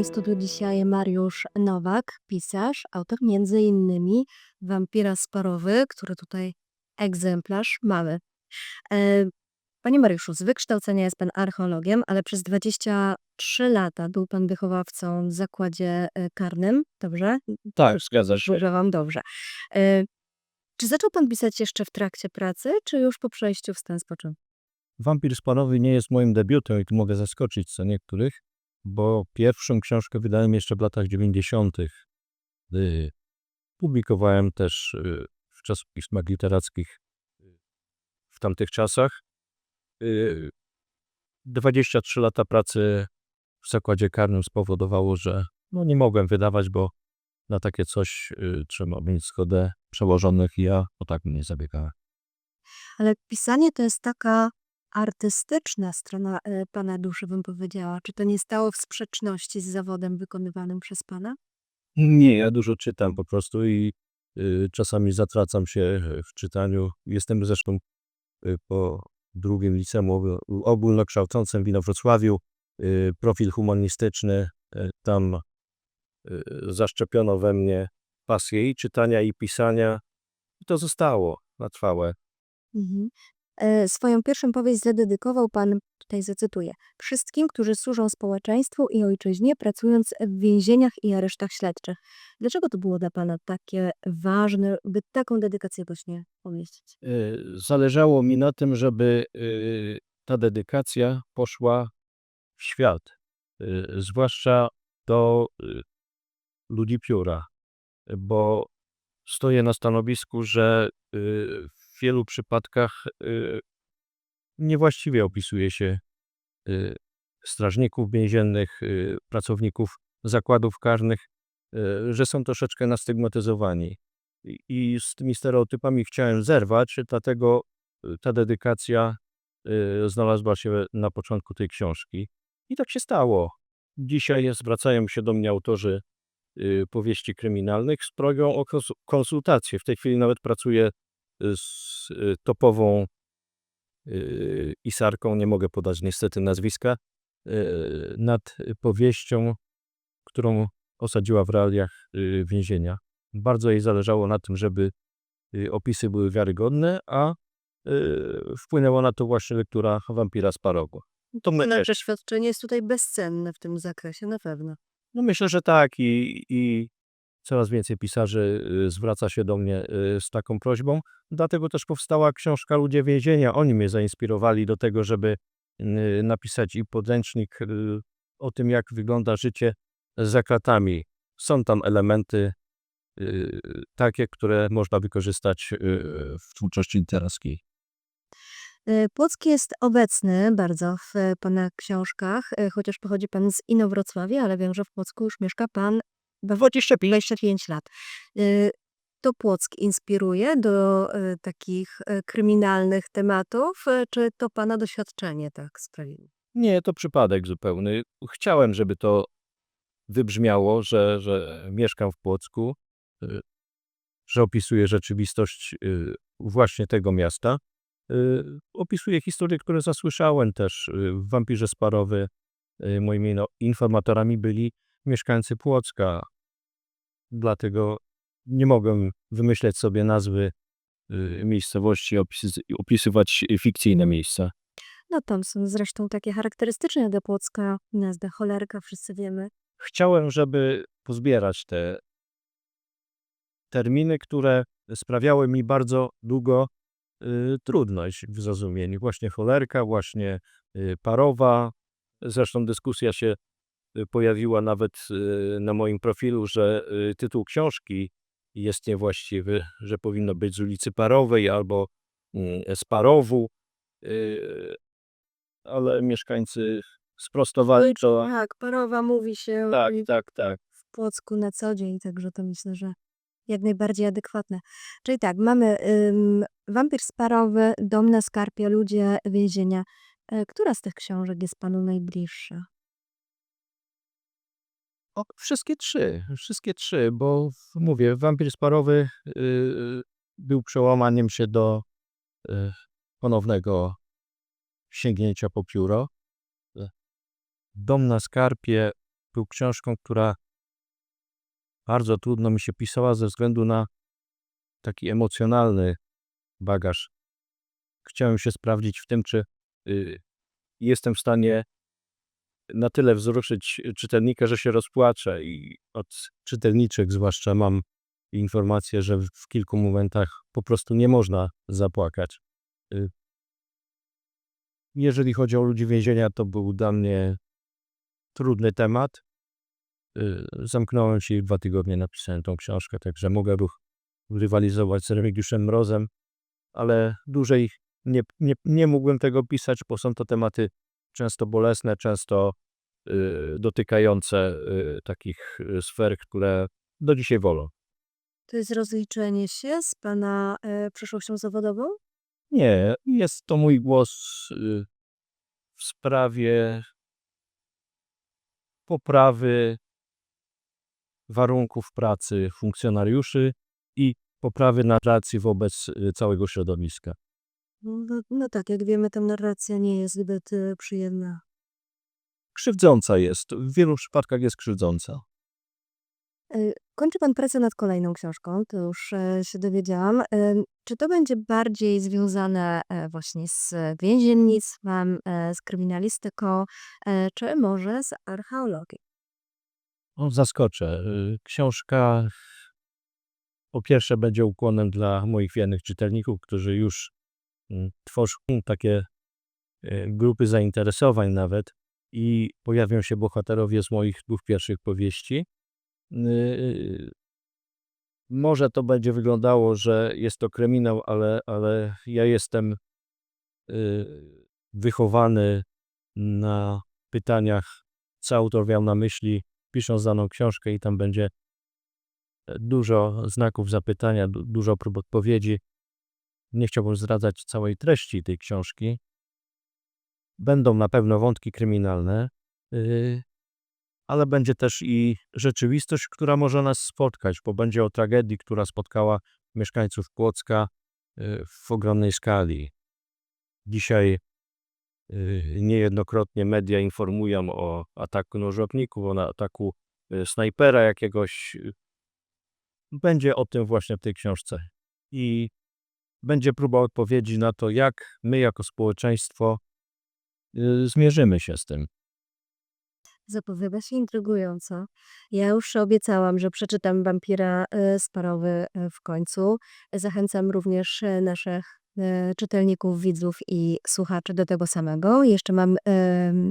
moim studiu dzisiaj Mariusz Nowak, pisarz, autor między innymi Wampira Sparowy, który tutaj egzemplarz mamy. E, Panie Mariuszu, z wykształcenia jest Pan archeologiem, ale przez 23 lata był Pan wychowawcą w zakładzie e, karnym, dobrze? Tak, zgadza się. Używam dobrze. E, Czy zaczął Pan pisać jeszcze w trakcie pracy, czy już po przejściu w stan spoczynku? Wampir Sparowy nie jest moim debiutem i tu mogę zaskoczyć co niektórych, bo pierwszą książkę wydałem jeszcze w latach 90. gdy Publikowałem też y, w czasopismach literackich y, w tamtych czasach. Y, 23 lata pracy w zakładzie karnym spowodowało, że no nie mogłem wydawać, bo na takie coś y, trzeba mieć zgodę przełożonych i ja o tak nie zabiegałem. Ale pisanie to jest taka artystyczna strona e, Pana duszy, bym powiedziała. Czy to nie stało w sprzeczności z zawodem wykonywanym przez Pana? Nie, ja dużo czytam po prostu i y, czasami zatracam się w czytaniu. Jestem zresztą y, po drugim liceum ogó- ogólnokształcącym w Inowrocławiu. Y, profil humanistyczny, y, tam y, zaszczepiono we mnie pasję i czytania, i pisania. I to zostało na trwałe. Mhm. E, Swoją pierwszą powieść zadedykował Pan, tutaj zacytuję, wszystkim, którzy służą społeczeństwu i ojczyźnie, pracując w więzieniach i aresztach śledczych. Dlaczego to było dla Pana takie ważne, by taką dedykację właśnie pomieścić? Y, Zależało mi na tym, żeby y, ta dedykacja poszła w świat, zwłaszcza do ludzi pióra, bo stoję na stanowisku, że w wielu przypadkach y, niewłaściwie opisuje się y, strażników więziennych, y, pracowników zakładów karnych, że są troszeczkę nastygmatyzowani. I- z tymi stereotypami chciałem zerwać, dlatego ta dedykacja znalazła się na początku tej książki. I tak się stało. Dzisiaj zwracają się do mnie autorzy powieści kryminalnych z prośbą o kons- konsultacje. W tej chwili nawet pracuję z y, topową y, pisarką, nie mogę podać niestety nazwiska, y, nad powieścią, którą osadziła w realiach y, więzienia. Bardzo jej zależało na tym, żeby y, opisy były wiarygodne, a y, wpłynęła na to właśnie lektura Wampira Sparogo. To my, Nasze doświadczenie jest tutaj bezcenne w tym zakresie, na pewno. no myślę, że tak i, i coraz więcej pisarzy y, zwraca się do mnie y, z taką prośbą. Dlatego też powstała książka Ludzie więzienia. Oni mnie zainspirowali do tego, żeby napisać i podręcznik y, o tym, jak wygląda życie za kratami. Są tam elementy takie, które można wykorzystać w twórczości literackiej. Płock jest obecny bardzo w Pana książkach, chociaż pochodzi Pan z Inowrocławia, ale wiem, że w Płocku już mieszka Pan 25 lat. E, To Płock inspiruje do e, takich e, kryminalnych tematów, e, czy to Pana doświadczenie tak sprawiło? Nie, to przypadek zupełny. Chciałem, żeby to wybrzmiało, że, że mieszkam w Płocku, y, że opisuję rzeczywistość y, właśnie tego miasta. Y, Opisuję historie, które zasłyszałem też y, w Wampirze Sparowy. y, Moimi no, informatorami byli mieszkańcy Płocka. Dlatego nie mogłem wymyśleć sobie nazwy y, miejscowości, opisy, opisywać fikcyjne miejsca. No tam są zresztą takie charakterystyczne dla Płocka nazwy cholerka, wszyscy wiemy. chciałem, żeby pozbierać te terminy, które sprawiały mi bardzo długo y, trudność w zrozumieniu. Właśnie cholerka, właśnie y, parowa. Zresztą dyskusja się pojawiła nawet y, na moim profilu, że y, tytuł książki jest niewłaściwy, że powinno być z ulicy Parowej albo y, z Parowu. Y, ale mieszkańcy sprostowali to. Tak, parowa mówi się Tak, tak, tak. w Płocku na co dzień, także to myślę, że jak najbardziej adekwatne. Czyli tak, mamy ym, Wampir Sparowy, Dom na Skarpie, Ludzie Więzienia. E, Która z tych książek jest Panu najbliższa? O, wszystkie trzy, wszystkie trzy, bo mówię, Wampir Sparowy y, był przełamaniem się do y, ponownego sięgnięcia po pióro. Y, Dom na Skarpie był książką, która bardzo trudno mi się pisała ze względu na taki emocjonalny bagaż. Chciałem się sprawdzić w tym, czy y, jestem w stanie na tyle wzruszyć czytelnika, że się rozpłaczę i od czytelniczek zwłaszcza mam informację, że w kilku momentach po prostu nie można zapłakać. Y, Jeżeli chodzi o ludzi więzienia, to był dla mnie trudny temat. Y, Zamknąłem się i dwa tygodnie napisałem tą książkę, także mogę rywalizować z Remigiuszem Mrozem, ale dłużej nie, nie, nie mógłbym tego pisać, bo są to tematy często bolesne, często y, dotykające y, takich y, sfer, które do dzisiaj wolą. To jest rozliczenie się z pana e, przeszłością zawodową? Nie, jest to mój głos w sprawie poprawy warunków pracy funkcjonariuszy i poprawy narracji wobec całego środowiska. No, no tak, jak wiemy, ta narracja nie jest zbyt e, przyjemna. Krzywdząca jest, w wielu przypadkach jest krzywdząca. E, Kończy pan pracę nad kolejną książką, to już e, się dowiedziałam. E, Czy to będzie bardziej związane e, właśnie z więziennictwem, e, z kryminalistyką, e, czy może z archeologią? O, zaskoczę. Y, Książka po pierwsze będzie ukłonem dla moich wiernych czytelników, którzy już tworzą takie y, grupy zainteresowań nawet i pojawią się bohaterowie z moich dwóch pierwszych powieści. Y, Może to będzie wyglądało, że jest to kryminał, ale, ale ja jestem y, wychowany na pytaniach, co autor miał na myśli, pisząc daną książkę, i tam będzie e, dużo znaków zapytania, du- dużo prób odpowiedzi. Nie chciałbym zdradzać całej treści tej książki. Będą na pewno wątki kryminalne, y, ale będzie też i rzeczywistość, która może nas spotkać, bo będzie o tragedii, która spotkała mieszkańców Płocka y, w ogromnej skali. Dzisiaj y, niejednokrotnie media informują o ataku nożowników, o ataku y, snajpera jakiegoś. y. Będzie o tym właśnie w tej książce. I będzie próba odpowiedzi na to, jak my jako społeczeństwo y, zmierzymy się z tym. Zapowiada się intrygująco. Ja już obiecałam, że przeczytam Wampira e, z Parowy e, w końcu. Zachęcam również naszych czytelników, widzów i słuchaczy do tego samego. Jeszcze mam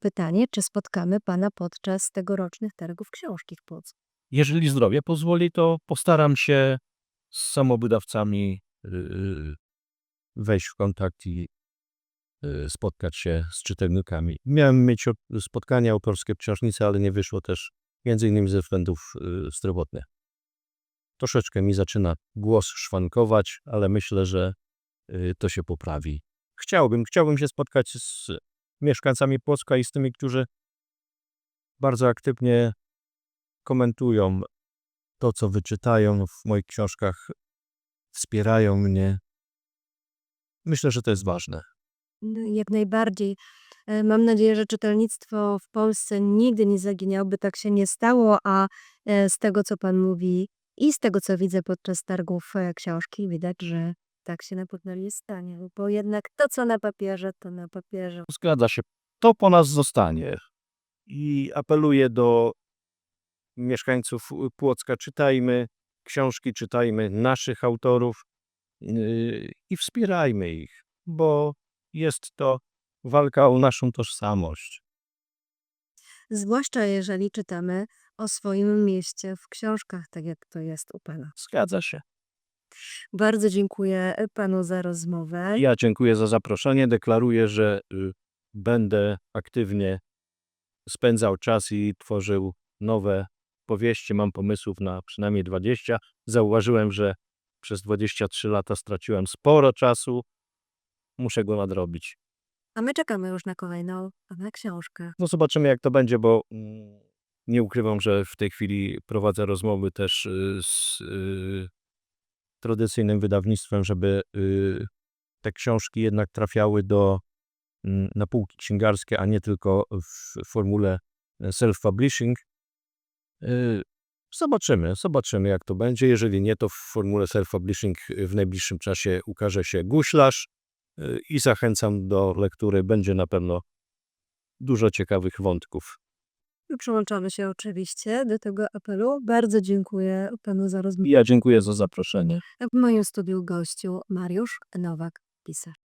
pytanie, czy spotkamy pana podczas tegorocznych targów książki w Płocku? Jeżeli zdrowie pozwoli, to postaram się z samowydawcami y, wejść w kontakt i y, spotkać się z czytelnikami. Miałem mieć spotkanie autorskie książnicy, ale nie wyszło też między innymi ze względów y, zdrowotnych. Troszeczkę mi zaczyna głos szwankować, ale myślę, że y, to się poprawi. Chciałbym, chciałbym się spotkać z mieszkańcami Płocka i z tymi, którzy bardzo aktywnie komentują to, co wyczytają w moich książkach, wspierają mnie. Myślę, że to jest ważne. No, Jak najbardziej. E, Mam nadzieję, że czytelnictwo w Polsce nigdy nie zaginie, by tak się nie stało, a e, z tego, co pan mówi i z tego, co widzę podczas targów e, książki, widać, że tak się na pewno nie stanie, bo jednak to, co na papierze, to na papierze. Zgadza się. To po nas zostanie. I apeluję do mieszkańców Płocka, czytajmy książki, czytajmy naszych autorów yy, i wspierajmy ich, bo jest to walka o naszą tożsamość. Zwłaszcza jeżeli czytamy o swoim mieście w książkach, tak jak to jest u pana. Zgadza się. Bardzo dziękuję e, panu za rozmowę. Ja dziękuję za zaproszenie. Deklaruję, że y, będę aktywnie spędzał czas i tworzył nowe powieści. Mam pomysłów na przynajmniej 20. Zauważyłem, że przez 23 lata straciłem sporo czasu. Muszę go nadrobić. A my czekamy już na kolejną pana książkę. No zobaczymy, jak to będzie, bo mm, nie ukrywam, że w tej chwili prowadzę rozmowy też y, z y, tradycyjnym wydawnictwem, żeby y, te książki jednak trafiały do, mm, na półki księgarskie, a nie tylko w formule self-publishing. Y, Zobaczymy, zobaczymy jak to będzie. Jeżeli nie, to w formule self-publishing y, w najbliższym czasie ukaże się guślarz y, i zachęcam do lektury. Będzie na pewno dużo ciekawych wątków. I Przyłączamy się oczywiście do tego apelu. Bardzo dziękuję panu za rozmowę. Ja dziękuję za zaproszenie. W moim studiu gościu Mariusz Nowak, pisarz.